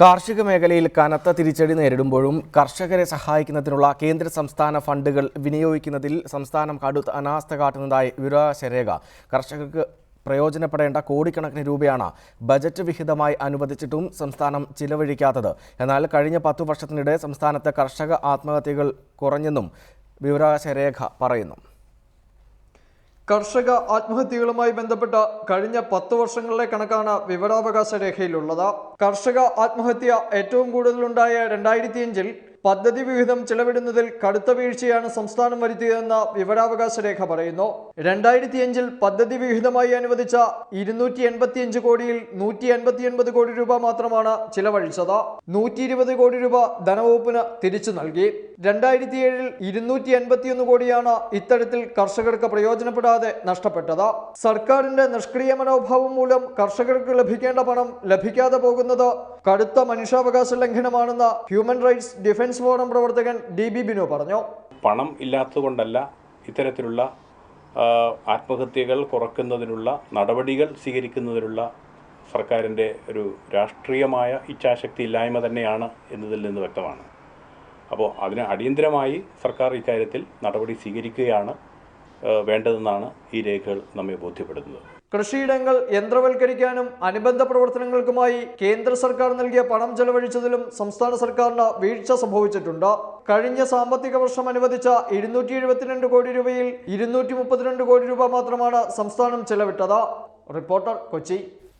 കാർഷിക മേഖലയിൽ കനത്ത തിരിച്ചടി നേരിടുമ്പോഴും കർഷകരെ സഹായിക്കുന്നതിനുള്ള കേന്ദ്ര സംസ്ഥാന ഫണ്ടുകൾ വിനിയോഗിക്കുന്നതിൽ സംസ്ഥാനം കടുത്ത അനാസ്ഥ കാട്ടുന്നതായി വിവരാശരേഖ. കർഷകർക്ക് പ്രയോജനപ്പെടേണ്ട കോടിക്കണക്കിന് രൂപയാണ് ബജറ്റ് വിഹിതമായി അനുവദിച്ചിട്ടും സംസ്ഥാനം ചിലവഴിക്കാത്തത്. എന്നാൽ കഴിഞ്ഞ പത്തു വർഷത്തിനിടെ സംസ്ഥാനത്തെ കർഷക ആത്മഹത്യകൾ കുറഞ്ഞെന്നും വിവരാശരേഖ പറയുന്നു. കർഷക ആത്മഹത്യകളുമായി ബന്ധപ്പെട്ട കഴിഞ്ഞ പത്ത് വർഷങ്ങളിലെ കണക്കാണ് വിവരാവകാശ രേഖയിലുള്ളത്. കർഷക ആത്മഹത്യ ഏറ്റവും കൂടുതലുണ്ടായ രണ്ടായിരത്തി അഞ്ചിൽ പദ്ധതി വിഹിതം ചെലവിടുന്നതിൽ കടുത്ത വീഴ്ചയാണ് സംസ്ഥാനം വരുത്തിയതെന്ന വിവരാവകാശ രേഖ പറയുന്നു. രണ്ടായിരത്തി അഞ്ചിൽ പദ്ധതി വിഹിതമായി അനുവദിച്ച ഇരുന്നൂറ്റി എൺപത്തിയഞ്ച് കോടിയിൽ നൂറ്റി എൺപത്തി ഒൻപത് കോടി രൂപ മാത്രമാണ് ചിലവഴിച്ചത്. നൂറ്റി ഇരുപത് കോടി രൂപ ധനവകുപ്പിന് തിരിച്ചു നൽകി. രണ്ടായിരത്തി ഏഴിൽ ഇരുന്നൂറ്റി എൺപത്തിയൊന്ന് കോടിയാണ് ഇത്തരത്തിൽ കർഷകർക്ക് പ്രയോജനപ്പെടാതെ നഷ്ടപ്പെട്ടത്. സർക്കാരിന്റെ നിഷ്ക്രിയ മനോഭാവം മൂലം കർഷകർക്ക് ലഭിക്കേണ്ട പണം ലഭിക്കാതെ പോകുന്നത് കടുത്ത മനുഷ്യാവകാശ ലംഘനമാണെന്ന് ഹ്യൂമൻ റൈറ്റ്സ് ഡിഫൻസ് ഫോറം പ്രവർത്തകൻ ഡി ബി ബിനു പറഞ്ഞു. പണം ഇല്ലാത്തതുകൊണ്ടല്ല ഇത്തരത്തിലുള്ള ആത്മഹത്യകൾ കുറക്കുന്നതിനുള്ള നടപടികൾ സ്വീകരിക്കുന്നതിനുള്ള സർക്കാരിന്റെ ഒരു രാഷ്ട്രീയമായ ഇച്ഛാശക്തി ഇല്ലായ്മ തന്നെയാണ് എന്നതിൽ നിന്ന് വ്യക്തമാണ്. അപ്പോൾ അതിന് അടിയന്തരമായി സർക്കാർ ഇക്കാര്യത്തിൽ നടപടി സ്വീകരിക്കുകയാണ് വേണ്ടതെന്നാണ് ഈ രേഖകൾ നമ്മെ ബോധ്യപ്പെടുത്തുന്നത്. കൃഷിയിടങ്ങൾ യന്ത്രവൽക്കരിക്കാനും അനുബന്ധ പ്രവർത്തനങ്ങൾക്കുമായി കേന്ദ്ര സർക്കാർ നൽകിയ പണം ചെലവഴിച്ചതിലും സംസ്ഥാന സർക്കാരിന് വീഴ്ച സംഭവിച്ചിട്ടുണ്ട്. കഴിഞ്ഞ സാമ്പത്തിക വർഷം അനുവദിച്ച ഇരുന്നൂറ്റി എഴുപത്തിരണ്ട് കോടി രൂപയിൽ ഇരുന്നൂറ്റി മുപ്പത്തിരണ്ട് കോടി രൂപ മാത്രമാണ് സംസ്ഥാനം ചെലവിട്ടത്. റിപ്പോർട്ടർ കൊച്ചി.